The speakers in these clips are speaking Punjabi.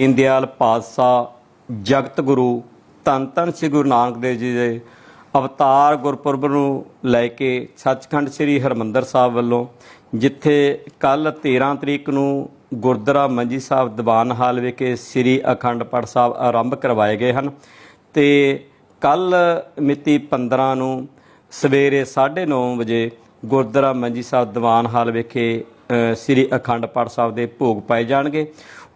ਇੰਦਿਆਲ ਪਾਤਸ਼ਾਹ, ਜਗਤ ਗੁਰੂ, ਧੰਨ ਧੰਨ ਸ੍ਰੀ ਗੁਰੂ ਨਾਨਕ ਦੇਵ ਜੀ ਦੇ ਅਵਤਾਰ ਗੁਰਪੁਰਬ ਨੂੰ ਲੈ ਕੇ ਸੱਚਖੰਡ ਸ੍ਰੀ ਹਰਮੰਦਰ ਸਾਹਿਬ ਵੱਲੋਂ, ਜਿੱਥੇ ਕੱਲ 13 ਤਰੀਕ ਨੂੰ ਗੁਰਦੁਆਰਾ ਮੰਜੀ ਸਾਹਿਬ ਦੀਵਾਨ ਹਾਲ ਵਿਖੇ ਸ੍ਰੀ ਅਖੰਡ ਪਾਠ ਸਾਹਿਬ ਆਰੰਭ ਕਰਵਾਏ ਗਏ ਹਨ ਤੇ ਕੱਲ ਮਿਤੀ 15 ਨੂੰ ਸਵੇਰੇ 9:30 ਵਜੇ ਗੁਰਦੁਆਰਾ ਮੰਜੀ ਸਾਹਿਬ ਦੀਵਾਨ ਹਾਲ ਵਿਖੇ ਸ੍ਰੀ ਅਖੰਡ ਪਾਠ ਸਾਹਿਬ ਦੇ ਭੋਗ ਪਾਏ ਜਾਣਗੇ।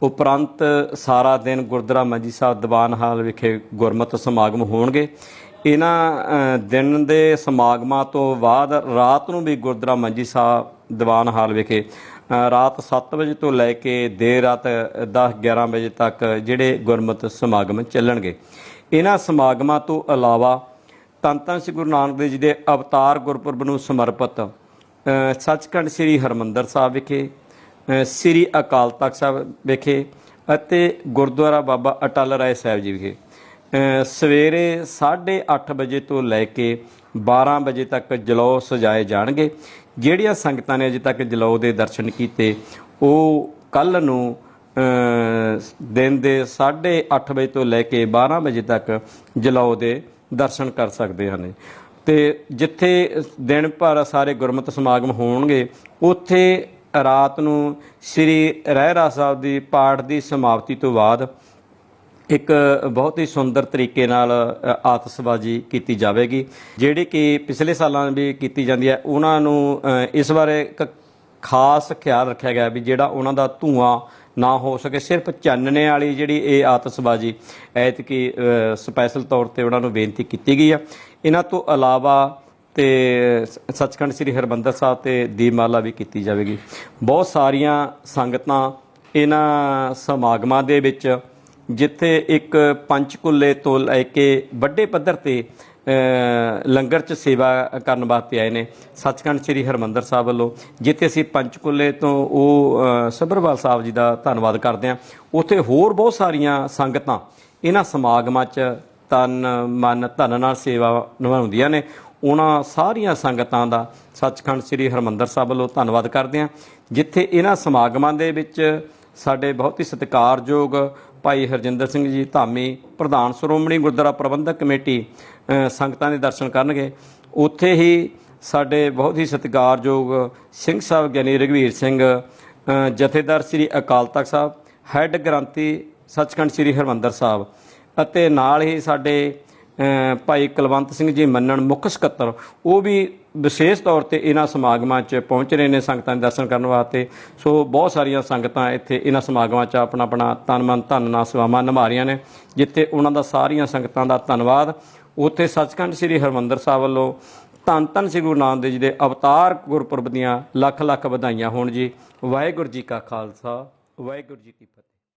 ਉਪਰੰਤ ਸਾਰਾ ਦਿਨ ਗੁਰਦੁਆਰਾ ਮੰਜੀ ਸਾਹਿਬ ਦੀਵਾਨ ਹਾਲ ਵਿਖੇ ਗੁਰਮਤਿ ਸਮਾਗਮ ਹੋਣਗੇ। ਇਹਨਾਂ ਦਿਨ ਦੇ ਸਮਾਗਮਾਂ ਤੋਂ ਬਾਅਦ ਰਾਤ ਨੂੰ ਵੀ ਗੁਰਦੁਆਰਾ ਮੰਜੀ ਸਾਹਿਬ ਦੀਵਾਨ ਹਾਲ ਵਿਖੇ ਰਾਤ 7 ਵਜੇ ਤੋਂ ਲੈ ਕੇ ਦੇਰ ਰਾਤ 10 11 ਵਜੇ ਤੱਕ ਜਿਹੜੇ ਗੁਰਮਤਿ ਸਮਾਗਮ ਚੱਲਣਗੇ। ਇਹਨਾਂ ਸਮਾਗਮਾਂ ਤੋਂ ਇਲਾਵਾ ਧੰਨ ਧੰਨ ਸ੍ਰੀ ਗੁਰੂ ਨਾਨਕ ਦੇਵ ਜੀ ਦੇ ਅਵਤਾਰ ਗੁਰਪੁਰਬ ਨੂੰ ਸਮਰਪਿਤ ਸੱਚਖੰਡ ਸ੍ਰੀ ਹਰਮੰਦਰ ਸਾਹਿਬ ਵਿਖੇ ਸ੍ਰੀ ਅਕਾਲ ਤਖਤ ਸਾਹਿਬ ਵਿਖੇ ਅਤੇ ਗੁਰਦੁਆਰਾ ਬਾਬਾ ਅਟਲ ਰਾਏ ਸਾਹਿਬ ਜੀ ਵਿਖੇ ਅ, ਸਵੇਰੇ 8:30 ਵਜੇ ਤੋਂ ਲੈ ਕੇ 12 ਵਜੇ ਤੱਕ ਜਲੌ ਸਜਾਏ ਜਾਣਗੇ। ਜਿਹੜੀਆਂ ਸੰਗਤਾਂ ਨੇ ਅਜੇ ਤੱਕ ਜਲੌ ਦੇ ਦਰਸ਼ਨ ਕੀਤੇ ਉਹ ਕੱਲ ਨੂੰ ਦਿਨ ਦੇ 8:30 ਵਜੇ ਤੋਂ ਲੈ ਕੇ 12 ਵਜੇ ਤੱਕ ਜਲੌ ਦੇ ਦਰਸ਼ਨ ਕਰ ਸਕਦੇ ਹਨ। ਤੇ ਜਿੱਥੇ ਦਿਨ ਭਰ ਸਾਰੇ ਗੁਰਮਤਿ ਸਮਾਗਮ ਹੋਣਗੇ ਉੱਥੇ ਰਾਤ ਨੂੰ ਸ੍ਰੀ ਰਹਿਰਾ ਸਾਹਿਬ ਦੀ ਪਾਠ ਦੀ ਸਮਾਪਤੀ ਤੋਂ ਬਾਅਦ ਇੱਕ ਬਹੁਤ ਹੀ ਸੁੰਦਰ ਤਰੀਕੇ ਨਾਲ ਅ, ਆਤਿਸ਼ਬਾਜ਼ੀ ਕੀਤੀ ਜਾਵੇਗੀ। ਜਿਹੜੀ ਕਿ ਪਿਛਲੇ ਸਾਲਾਂ ਵੀ ਕੀਤੀ ਜਾਂਦੀ ਹੈ ਉਹਨਾਂ ਨੂੰ ਇਸ ਬਾਰੇ ਇੱਕ ਖਾਸ ਖਿਆਲ ਰੱਖਿਆ ਗਿਆ ਵੀ ਜਿਹੜਾ ਉਹਨਾਂ ਦਾ ਧੂਆਂ ਨਾ ਹੋ ਸਕੇ। ਸਿਰਫ ਚਾਨਣੇ ਵਾਲੀ ਜਿਹੜੀ ਇਹ ਆਤਿਸ਼ਬਾਜ਼ੀ ਐਤਕੀ ਅ, ਸਪੈਸ਼ਲ ਤੌਰ ਤੇ ਉਹਨਾਂ ਨੂੰ ਬੇਨਤੀ ਕੀਤੀ ਗਈ ਆ ਇਹਨਾਂ ਤੋਂ ਇਲਾਵਾ ਤੇ ਸ- ਸੱਚਖੰਡ ਸ੍ਰੀ ਹਰਮੰਦਰ ਸਾਹਿਬ ਤੇ ਦੀਪਮਾਲਾ ਵੀ ਕੀਤੀ ਜਾਵੇਗੀ। ਬਹੁਤ ਸਾਰੀਆਂ ਸੰਗਤਾਂ ਇਹਨਾਂ ਸਮਾਗਮਾਂ ਦੇ ਵਿੱਚ ਜਿੱਥੇ ਇੱਕ ਪੰਚਕੁਲੇ ਤੋਂ ਲੈ ਕੇ ਵੱਡੇ ਪੱਧਰ ਤੇ ਲੰਗਰ ਚ ਸੇਵਾ ਕਰਨ ਵਾਸਤੇ ਆਏ ਨੇ ਸੱਚਖੰਡ ਸ੍ਰੀ ਹਰਮੰਦਰ ਸਾਹਿਬ ਵੱਲੋਂ ਜਿੱਥੇ ਅਸੀਂ ਪੰਚਕੁਲੇ ਤੋਂ ਉਹ ਅ, ਸੱਭਰਵਾਲ ਸਾਹਿਬ ਜੀ ਦਾ ਧੰਨਵਾਦ ਕਰਦੇ ਹਾਂ। ਉੱਥੇ ਹੋਰ ਬਹੁਤ ਸਾਰੀਆਂ ਸੰਗਤਾਂ ਇਹਨਾਂ ਸਮਾਗਮਾਂ 'ਚ ਤਨ ਮਨ ਧਨ ਨਾਲ ਸੇਵਾ ਨਿਭਾਉਂਦੀਆਂ ਨੇ। ਉਹਨਾਂ ਸਾਰੀਆਂ ਸੰਗਤਾਂ ਦਾ ਸੱਚਖੰਡ ਸ੍ਰੀ ਹਰਮੰਦਰ ਸਾਹਿਬ ਵੱਲੋਂ ਧੰਨਵਾਦ ਕਰਦੇ ਹਾਂ, ਜਿੱਥੇ ਇਹਨਾਂ ਸਮਾਗਮਾਂ ਦੇ ਵਿੱਚ ਸਾਡੇ ਬਹੁਤ ਹੀ ਸਤਿਕਾਰਯੋਗ ਭਾਈ ਹਰਜਿੰਦਰ ਸਿੰਘ ਜੀ ਧਾਮੀ ਪ੍ਰਧਾਨ ਸ਼੍ਰੋਮਣੀ ਗੁਰਦੁਆਰਾ ਪ੍ਰਬੰਧਕ ਕਮੇਟੀ ਸੰਗਤਾਂ ਦੇ ਦਰਸ਼ਨ ਕਰਨਗੇ। ਉੱਥੇ ਹੀ ਸਾਡੇ ਬਹੁਤ ਹੀ ਸਤਿਕਾਰਯੋਗ ਸਿੰਘ ਸਾਹਿਬ ਗਿਆਨੀ ਰਘਵੀਰ ਸਿੰਘ ਜਥੇਦਾਰ ਸ੍ਰੀ ਅਕਾਲ ਤਖਤ ਸਾਹਿਬ, ਹੈੱਡ ਗ੍ਰੰਥੀ ਸੱਚਖੰਡ ਸ੍ਰੀ ਹਰਮੰਦਰ ਸਾਹਿਬ ਅਤੇ ਨਾਲ ਹੀ ਸਾਡੇ ਭਾਈ ਕੁਲਵੰਤ ਸਿੰਘ ਜੀ ਮੰਨਣ ਮੁੱਖ ਸਕੱਤਰ, ਉਹ ਵੀ ਵਿਸ਼ੇਸ਼ ਤੌਰ ਤੇ ਇਹਨਾਂ ਸਮਾਗਮਾਂ 'ਚ ਪਹੁੰਚ ਰਹੇ ਨੇ ਸੰਗਤਾਂ ਦੇ ਦਰਸ਼ਨ ਕਰਨ ਵਾਸਤੇ। ਸੋ ਬਹੁਤ ਸਾਰੀਆਂ ਸੰਗਤਾਂ ਇੱਥੇ ਇਹਨਾਂ ਸਮਾਗਮਾਂ 'ਚ ਆਪਣਾ ਆਪਣਾ ਤਨ ਮਨ ਧਨ ਨਾਲ ਸੇਵਾਵਾਂ ਨਿਭਾ ਰਹੀਆਂ ਨੇ, ਜਿੱਥੇ ਉਹਨਾਂ ਦਾ ਸਾਰੀਆਂ ਸੰਗਤਾਂ ਦਾ ਧੰਨਵਾਦ। ਉੱਥੇ ਸੱਚਖੰਡ ਸ੍ਰੀ ਹਰਮੰਦਰ ਸਾਹਿਬ ਵੱਲੋਂ ਧੰਨ ਧੰਨ ਸ੍ਰੀ ਗੁਰੂ ਨਾਨਕ ਦੇਵ ਜੀ ਦੇ ਅਵਤਾਰ ਗੁਰਪੁਰਬ ਦੀਆਂ ਲੱਖ ਲੱਖ ਵਧਾਈਆਂ ਹੋਣ ਜੀ। ਵਾਹਿਗੁਰੂ ਜੀ ਕਾ ਖਾਲਸਾ, ਵਾਹਿਗੁਰੂ ਜੀ ਕੀ ਫਤਿਹ।